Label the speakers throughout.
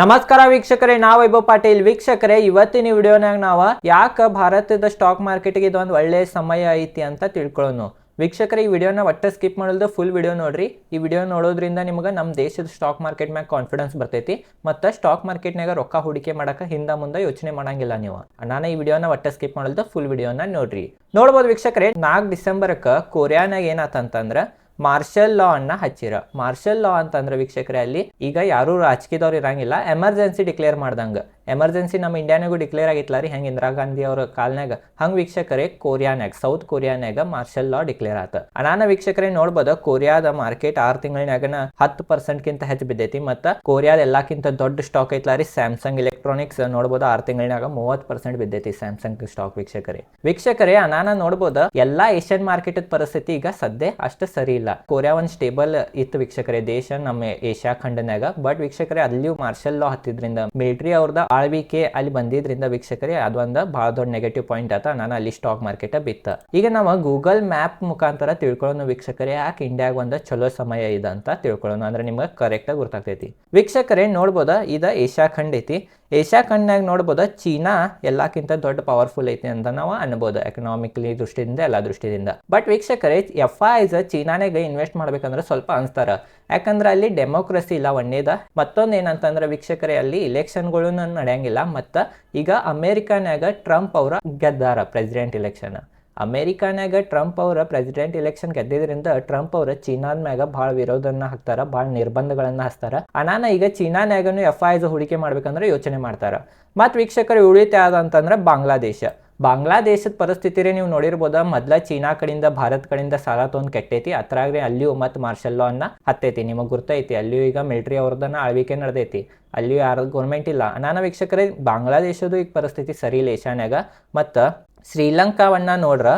Speaker 1: ನಮಸ್ಕಾರ ವೀಕ್ಷಕರೇ, ನಾವು ವೈಭವ್ ಪಾಟೀಲ್. ವೀಕ್ಷಕರೇ, ಇವತ್ತಿನ ವಿಡಿಯೋನಾಗ ನಾವು ಯಾಕ ಭಾರತದ ಸ್ಟಾಕ್ ಮಾರ್ಕೆಟ್ಗೆ ಇದೊಂದು ಒಳ್ಳೆ ಸಮಯ ಐತಿ ಅಂತ ತಿಳ್ಕೊಳ್ಳೋಣ ವೀಕ್ಷಕರ, ಈ ವಿಡಿಯೋನ ಒಟ್ಟ ಸ್ಕಿಪ್ ಮಾಡಲ್ದು ಫುಲ್ ವಿಡಿಯೋ ನೋಡ್ರಿ. ಈ ವಿಡಿಯೋ ನೋಡೋದ್ರಿಂದ ನಿಮ್ಗೆ ನಮ್ಮ ದೇಶದ ಸ್ಟಾಕ್ ಮಾರ್ಕೆಟ್ ಮ್ಯಾಗ ಕಾನ್ಫಿಡೆನ್ಸ್ ಬರ್ತೈತಿ. ಮತ್ತು ಸ್ಟಾಕ್ ಮಾರ್ಕೆಟ್ನಾಗ ರೊಕ್ಕ ಹೂಡಿಕೆ ಮಾಡಕ್ಕೆ ಹಿಂದ ಮುಂದೆ ಯೋಚನೆ ಮಾಡಂಗಿಲ್ಲ ನೀವು. ನಾನು ಈ ವಿಡಿಯೋನ ಒಟ್ಟ ಸ್ಕಿಪ್ ಮಾಡಲ್ದು ಫುಲ್ ವಿಡಿಯೋನ ನೋಡ್ರಿ. ನೋಡ್ಬೋದು ವೀಕ್ಷಕರೇ ನಾಲ್ಕು ಡಿಸೆಂಬರ್ಕ್ಕೆ ಕೊರಿಯಾನಾಗ ಏನಾತಂತಂದ್ರೆ ಮಾರ್ಷಲ್ ಲಾ ಅನ್ನ ಹಚ್ಚಿರ. ಮಾರ್ಷಲ್ ಲಾ ಅಂತಂದ್ರೆ ವೀಕ್ಷಕರೇ ಅಲ್ಲಿ ಈಗ ಯಾರು ರಾಜಕೀಯದವ್ರು ಇರಂಗಿಲ್ಲ. Emergency declare ಮಾಡ್ದಂಗ. ಎಮರ್ಜೆನ್ಸಿ ನಮ್ಮ ಇಂಡಿಯಾನಾಗೂ ಡಿಕ್ಲೇರ್ ಆಗಿತ್ತಲ್ಲ ರೀ, ಹೆಂಗೆ ಇಂದಿರಾ ಗಾಂಧಿ ಅವ್ರ ಕಾಲ್ನಾಗ ಹಂಗೆ ವೀಕ್ಷಕರೇ ಕೊರಿಯಾನಾಗ ಸೌತ್ ಕೊರಿಯಾನಾಗ ಮಾರ್ಷಲ್ ಲಾ ಡಿಕ್ಲೇರ್ ಆತ. ಅನಾನ ವೀಕ್ಷಕರೇ ನೋಡ್ಬೋದು, ಕೊರಿಯಾದ ಮಾರ್ಕೆಟ್ ಆರು ತಿಂಗಳಿನಾಗನ ಹತ್ತು ಪರ್ಸೆಂಟ್ಗಿಂತ ಹೆಚ್ಚು ಬಿದ್ದೈತಿ ಮತ್ತು ಕೊರಿಯಾದ ಎಲ್ಲಕ್ಕಿಂತ ದೊಡ್ಡ ಸ್ಟಾಕ್ ಐತ್ಲ ರೀ ಸ್ಯಾಮ್ಸಂಗ್ ಎಲೆಕ್ಟ್ರಾನಿಕ್ಸ್ ನೋಡ್ಬೋದು ಆರು ತಿಂಗಳಿನಾಗ ಮೂವತ್ತು ಪರ್ಸೆಂಟ್ ಬಿದ್ದೈತಿ ಸ್ಯಾಮ್ಸಂಗ್ ಸ್ಟಾಕ್ ವೀಕ್ಷಕರೇ. ವೀಕ್ಷಕರೇ, ಅನಾನ ನೋಡ್ಬೋದು, ಎಲ್ಲಾ ಏಷ್ಯನ್ ಮಾರ್ಕೆಟ್ ಪರಿಸ್ಥಿತಿ ಈಗ ಸದ್ಯ ಅಷ್ಟು ಸರಿ ಇಲ್ಲ. ಕೊರಿಯಾ ಒಂದು ಸ್ಟೇಬಲ್ ಇತ್ತು ವೀಕ್ಷಕರೇ, ದೇಶ ನಮ್ಮ ಏಷ್ಯಾ ಖಂಡನಾಗ ಬಟ್ ವೀಕ್ಷಕರೇ ಅಲ್ಲಿಯೂ ಮಾರ್ಷಲ್ ಲಾ ಹತ್ತಿದ್ರಿಂದ ಮಿಲಿಟರಿ ಅವ್ರದ ಆಳ್ವಿಕೆ ಅಲ್ಲಿ ಬಂದಿದ್ರಿಂದ ವೀಕ್ಷಕರೇ, ಅದೊಂದು ಬಹಳ ದೊಡ್ಡ ನೆಗೆಟಿವ್ ಪಾಯಿಂಟ್ ಆತ ನಾನು ಅಲ್ಲಿ ಸ್ಟಾಕ್ ಮಾರ್ಕೆಟ್ ಬಿತ್ತ. ಈಗ ನಾವು ಗೂಗಲ್ ಮ್ಯಾಪ್ ಮುಖಾಂತರ ತಿಳ್ಕೊಳ್ಳೋಣ ವೀಕ್ಷಕರೇ, ಯಾಕೆ ಇಂಡಿಯಾಗ ಒಂದು ಚಲೋ ಸಮಯ ಇದೆ ಅಂತ ತಿಳ್ಕೊಳ್ಳೋಣ. ಅಂದ್ರೆ ನಿಮ್ಗೆ ಕರೆಕ್ಟಾಗಿ ಗೊತ್ತಾಗ್ತೈತಿ. ವೀಕ್ಷಕರೇ, ನೋಡ್ಬೋದ? ಇದ ಏಷ್ಯಾ ಖಂಡ್ ಐತಿ. ಏಷ್ಯಾ ಖಂಡ್ನಾಗ ನೋಡ್ಬೋದ? ಚೀನಾ ಎಲ್ಲಕ್ಕಿಂತ ದೊಡ್ಡ ಪವರ್ಫುಲ್ ಐತಿ ಅಂತ ನಾವು ಅನ್ಬೋದು ಎಕನಾಮಿಕಲಿ ದೃಷ್ಟಿಯಿಂದ, ಎಲ್ಲ ದೃಷ್ಟಿಯಿಂದ. ಬಟ್ ವೀಕ್ಷಕರೇ ಎಫ್ ಐಸ್ ಚೀನಾನಾಗ ಇನ್ವೆಸ್ಟ್ ಮಾಡ್ಬೇಕಂದ್ರೆ ಸ್ವಲ್ಪ ಅನ್ಸ್ತಾರ. ಯಾಕಂದ್ರೆ ಅಲ್ಲಿ ಡೆಮೋಕ್ರಸಿ ಇಲ್ಲ ಒಂದೇದ ಮತ್ತೊಂದು ಏನಂತಂದ್ರೆ ವೀಕ್ಷಕರೇ, ಅಲ್ಲಿ ಇಲೆಕ್ಷನ್ಗಳು ನಡೆಯಂಗಿಲ್ಲ ಮತ್ತು ಈಗ ಅಮೇರಿಕಾನ್ಯಾಗ ಟ್ರಂಪ್ ಅವರ ಗೆದ್ದಾರ ಪ್ರೆಸಿಡೆಂಟ್ ಇಲೆಕ್ಷನ್. ಅಮೇರಿಕಾನ್ಯಾಗ ಟ್ರಂಪ್ ಅವರ ಪ್ರೆಸಿಡೆಂಟ್ ಇಲೆಕ್ಷನ್ ಗೆದ್ದಿದ್ರಿಂದ ಟ್ರಂಪ್ ಅವರ ಚೀನಾದ ಮ್ಯಾಗ ಭಾಳ ವಿರೋಧನ ಹಾಕ್ತಾರ, ಭಾಳ ನಿರ್ಬಂಧಗಳನ್ನ ಹಚ್ತಾರ ಅನಾನ ಈಗ ಚೀನಾನ್ಯಾಗನು ಎಫ್ ಐಸ್ ಹೂಡಿಕೆ ಮಾಡ್ಬೇಕಂದ್ರೆ ಯೋಚನೆ ಮಾಡ್ತಾರ. ಮತ್ತು ವೀಕ್ಷಕರು ಉಳಿತೆ ಆದ ಅಂತಂದ್ರೆ ಬಾಂಗ್ಲಾದೇಶ. ಬಾಂಗ್ಲಾದೇಶದ ಪರಿಸ್ಥಿತಿ ರೀ ನೀವು ನೋಡಿರ್ಬೋದ, ಮೊದ್ಲ ಚೀನಾ ಕಡೆಯಿಂದ ಭಾರತ ಕಡೆಯಿಂದ ಸಾಲ ತೊಗೊಂಡು ಕೆಟ್ಟೈತಿ, ಅತ್ರಾಗ್ರಿ ಅಲ್ಲಿಯೂ ಮತ್ತು ಮಾರ್ಷಲ್ ಲಾ ಅನ್ನ ಹತ್ತೈತಿ. ನಿಮಗೆ ಗುರ್ತೈತಿ, ಅಲ್ಲಿಯೂ ಈಗ ಮಿಲ್ಟ್ರಿ ಅವ್ರದನ್ನ ಆಳ್ವಿಕೆ ನಡೆದೈತಿ. ಅಲ್ಲಿಯೂ ಯಾರು ಗೌರ್ಮೆಂಟ್ ಇಲ್ಲ. ನಾನು ವೀಕ್ಷಕರೇ ಬಾಂಗ್ಲಾದೇಶದ್ದು ಈಗ ಪರಿಸ್ಥಿತಿ ಸರಿ ಇಲ್ಲ ಏಷ್ಯಾನ್ಯಾಗ ಮತ್ತು ಶ್ರೀಲಂಕಾವನ್ನ ನೋಡ್ರ,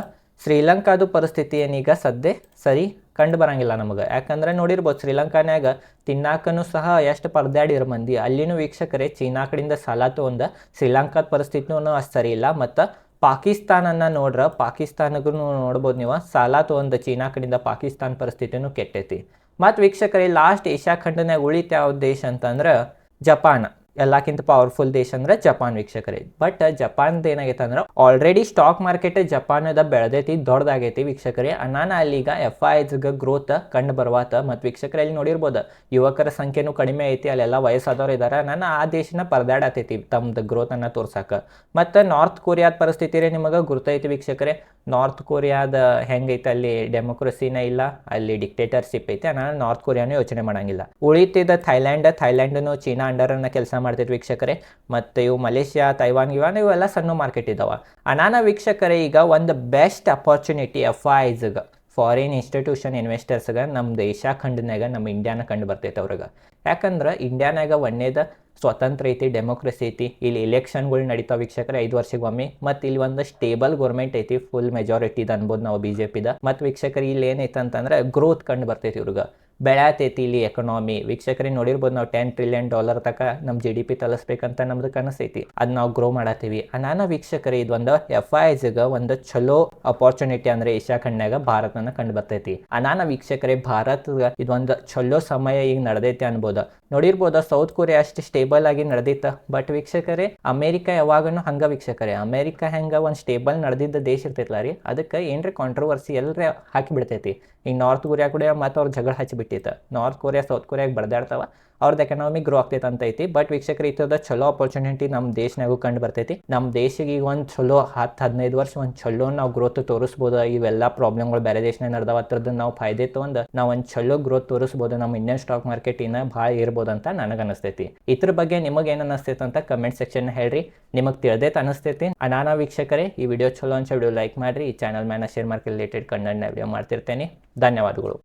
Speaker 1: ಶ್ರೀಲಂಕಾದು ಪರಿಸ್ಥಿತಿ ಏನೀಗ ಸದ್ಯ ಸರಿ ಕಂಡು ಬರಂಗಿಲ್ಲ ನಮಗೆ. ಯಾಕಂದ್ರೆ ನೋಡಿರ್ಬೋದು, ಶ್ರೀಲಂಕಾನ್ಯಾಗ ತಿನ್ನಾಕನು ಸಹ ಎಷ್ಟು ಪರದಾಡಿರ ಮಂದಿ. ಅಲ್ಲಿನೂ ವೀಕ್ಷಕರೇ, ಚೀನಾ ಕಡೆಯಿಂದ ಸಾಲ ತೊಗೊಂಡ ಶ್ರೀಲಂಕಾದ ಪರಿಸ್ಥಿತಿನೂ ಅಷ್ಟು ಸರಿ ಇಲ್ಲ. ಮತ್ತು ಪಾಕಿಸ್ತಾನನ್ನ ನೋಡ್ರ ಪಾಕಿಸ್ತಾನಗೂ ನೋಡ್ಬೋದು ನೀವು. ಸಾಲ ತೊಗೊಂಡ ಚೀನಾ ಕಡೆಯಿಂದ ಪಾಕಿಸ್ತಾನ ಪರಿಸ್ಥಿತಿನೂ ಕೆಟ್ಟೈತಿ. ಮತ್ತು ವೀಕ್ಷಕರೇ ಲಾಸ್ಟ್ ಏಷ್ಯಾ ಖಂಡನಾಗ ಉಳಿತ ಯಾವ ದೇಶ ಅಂತಂದ್ರೆ ಜಪಾನ್. ಎಲ್ಲಕ್ಕಿಂತ ಪವರ್ಫುಲ್ ದೇಶ ಅಂದ್ರೆ ಜಪಾನ್ ವೀಕ್ಷಕರೇ. ಬಟ್ ಜಪಾನ್ದು ಏನಾಗೈತೆ ಅಂದ್ರೆ ಆಲ್ರೆಡಿ ಸ್ಟಾಕ್ ಮಾರ್ಕೆಟ್ ಜಪಾನದ ಬೆಳೆದೈತಿ, ದೊಡ್ಡದಾಗೈತಿ ವೀಕ್ಷಕರೇ. ಅನಾನ ಅಲ್ಲಿಗ ಎಫ್ ಐ ಐಸ್ಗೆ ಗ್ರೋತ್ ಕಂಡು ಬರ್ವಾತ. ಮತ್ತು ವೀಕ್ಷಕರೇ ಅಲ್ಲಿ ನೋಡಿರ್ಬೋದು, ಯುವಕರ ಸಂಖ್ಯೆನೂ ಕಡಿಮೆ ಐತಿ, ಅಲ್ಲೆಲ್ಲ ವಯಸ್ಸಾದವ್ರು ಇದ್ದಾರೆ ನಾನು ಆ ದೇಶನ ಪರದಾಡತೈತಿ ತಮ್ಮದು ಗ್ರೋತನ್ನು ತೋರ್ಸಾಕ. ಮತ್ತು ನಾರ್ತ್ ಕೊರಿಯಾದ ಪರಿಸ್ಥಿತಿ ರೀ ನಿಮಗೆ ಗುರುತೈತಿ ವೀಕ್ಷಕರೇ. ನಾರ್ತ್ ಕೊರಿಯಾದ ಹೆಂಗೈತೆ ಅಲ್ಲಿ ಡೆಮೋಕ್ರಸಿನೇ ಇಲ್ಲ, ಅಲ್ಲಿ ಡಿಕ್ಟೇಟರ್ಶಿಪ್ ಐತೆ. ನಾನು ನಾರ್ತ್ ಕೊರಿಯಾನು ಯೋಚನೆ ಮಾಡಂಗಿಲ್ಲ. ಉಳಿತಿದ್ದ ಥೈಲ್ಯಾಂಡ್ ಥೈಲ್ಯಾಂಡ್ನು ಚೀನಾ ಅಂಡರನ್ನ ಕೆಲಸ ಮಾಡ್ತೈತೆ ವೀಕ್ಷಕರೇ. ಮತ್ತು ಇವು ಮಲೇಷ್ಯಾ, ತೈವಾನ್ ಇವಾನ್ ಇವೆಲ್ಲ ಸಣ್ಣ ಮಾರ್ಕೆಟ್ ಇದ್ದಾವೆ ಅನಾನ ವೀಕ್ಷಕರೇ, ಈಗ ಒಂದು ಬೆಸ್ಟ್ ಅಪಾರ್ಚುನಿಟಿ ಎಫ್ ಐಸ್ಗೆ ಫಾರಿನ್ ಇನ್ಸ್ಟಿಟ್ಯೂಷನ್ ಇನ್ವೆಸ್ಟರ್ಸ್ಗೆ ನಮ್ಮ ದೇಶ ಖಂಡನಾಗ ನಮ್ಮ ಇಂಡಿಯಾನ ಕಂಡು ಬರ್ತೈತೆ ಅವ್ರಿಗೆ. ಯಾಕಂದ್ರೆ ಇಂಡಿಯಾನಾಗ ಒಂದೇದ ಸ್ವತಂತ್ರ ಐತಿ ಡೆಮೋಕ್ರಸಿ ಐತಿ, ಇಲ್ಲಿ ಇಲೆಕ್ಷನ್ಗಳು ನಡೀತಾವ ವೀಕ್ಷಕರೇ ಐದು ವರ್ಷಗೊಮ್ಮೆ ಮತ್ತು ಇಲ್ಲಿ ಒಂದು ಸ್ಟೇಬಲ್ ಗೌರ್ಮೆಂಟ್ ಐತಿ ಫುಲ್ ಮೆಜಾರಿಟಿದ ಅನ್ಬೋದು ನಾವು ಬಿ ಜೆ ಪಿದ ಮತ್ತು ವೀಕ್ಷಕರು, ಇಲ್ಲಿ ಏನೈತೆ ಅಂತಂದ್ರೆ ಗ್ರೋತ್ ಕಂಡು ಬರ್ತೈತಿ ಇವ್ರಿಗೆ. ಬೆಳೆತೈತಿ ಇಲ್ಲಿ ಎಕನಾಮಿ ವೀಕ್ಷಕರಿ, ನೋಡಿರ್ಬೋದು ನಾವು ಟೆನ್ ಟ್ರಿಲಿಯನ್ ಡಾಲರ್ ತಕ ನಮ್ಮ ಜಿ ಡಿ ಪಿ ತಲಸ್ಬೇಕಂತ ನಮ್ದು ಕನಸೈತಿ. ಅದು ನಾವು ಗ್ರೋ ಮಾಡತ್ತೀವಿ ಅನಾನ ವೀಕ್ಷಕರಿ, ಇದೊಂದು ಎಫ್ ಐಸ್ಗೆ ಒಂದು ಚಲೋ ಅಪಾರ್ಚುನಿಟಿ ಅಂದ್ರೆ ಏಷ್ಯಾ ಖಂಡ್ನಾಗ ಭಾರತನ ಕಂಡು ಬರ್ತೈತಿ. ಅನಾನ ವೀಕ್ಷಕರೇ ಭಾರತದ ಇದೊಂದು ಚಲೋ ಸಮಯ ಈಗ ನಡೆದೈತಿ ಅನ್ಬೋದು. ನೋಡಿರ್ಬೋದು ಸೌತ್ ಕೊರಿಯಾ ಅಷ್ಟು ಸ್ಟೇಬಲ್ ಆಗಿ ನಡೆದಿತ್ತ ಬಟ್ ವೀಕ್ಷಕರೇ ಅಮೇರಿಕಾ ಯಾವಾಗನು ಹಂಗ ವೀಕ್ಷಕರೇ. ಅಮೇರಿಕಾ ಹೆಂಗ ಒಂದು ಸ್ಟೇಬಲ್ ನಡೆದಿದ್ದ ದೇಶ ಇರ್ತೈತಲ್ಲ ರೀ, ಅದಕ್ಕೆ ಏನ್ರಿ ಕಾಂಟ್ರವರ್ಸಿ ಎಲ್ಲರೇ ಹಾಕಿ ಬಿಡ್ತೈತಿ. ಈಗ ನಾರ್ತ್ ಕೊರಿಯಾ ಕೂಡ ಮತ್ತೆ ಅವ್ರು ಜಗಳ ಹಚ್ಚಿಬಿಟ್ಟಿತ್ತು ನಾರ್ತ್ ಕೊರಿಯಾ ಸೌತ್ ಕೊರಿಯಾಗೆ ಬಡ್ದಾಡ್ತಾವ ಅವ್ರದ್ದು ಎಕನಾಮಿ ಗ್ರೋ ಆಗ್ತೈತೆ ಅಂತ ಐತಿ. ಬಟ್ ವೀಕ್ಷಕರು ಇತ್ತದ ಚಲೋ ಆಪರ್ಚುನಿಟಿ ನಮ್ಮ ದೇಶನಾಗೂ ಕಂಡು ಬರ್ತೈತಿ. ನಮ್ಮ ದೇಶಿಗೆ ಈಗ ಒಂದು ಚಲೋ ಹತ್ತು, ಹದಿನೈದು ವರ್ಷ ಒಂದು ಚಲೋ ನಾವು ಗ್ರೋತ್ ತೋರಿಸ್ಬೋದು. ಇವೆಲ್ಲ ಪ್ರಾಬ್ಲಮ್ಗಳು ಬೇರೆ ದೇಶನಾಗ ನಡೆದಾವ. ಅದ್ರದ್ದು ನಾವು ಫಾಯ್ದೆ ತೊಗೊಂಡು ನಾವು ಒಂದು ಚಲೋ ಗ್ರೋತ್ ತೋರಿಸ್ಬೋದು. ನಮ್ಮ ಇಂಡಿಯನ್ ಸ್ಟಾಕ್ ಮಾರ್ಕೆಟ್ ಇನ್ನ ಭಾಳ ಇರ್ಬೋದು ಅಂತ ನನಗೆ ಅನಿಸ್ತೈತಿ. ಇದ್ರ ಬಗ್ಗೆ ನಿಮಗೆ ಏನು ಅನಿಸ್ತೈತೆ ಅಂತ ಕಮೆಂಟ್ ಸೆಕ್ಷನ್ ಹೇಳ್ರಿ. ನಿಮಗೆ ತಿಳಿದೈತೆ ಅನಿಸ್ತೈತಿ. ಅನಾನ ವೀಕ್ಷಕರೇ, ಈ ವಿಡಿಯೋ ಚಲೋ ಅಂತ ವಿಡಿಯೋ ಲೈಕ್ ಮಾಡಿರಿ. ಈ ಚಾನಲ್ ಮ್ಯಾನ ಶೇರ್ ಮಾರ್ಕೆಟ್ ರಿಲೇಟೆಡ್ ಕಂಟೆಂಟ್ನ ವಿಡಿಯೋ ಮಾಡ್ತಿರ್ತೇನೆ. ಧನ್ಯವಾದಗಳು.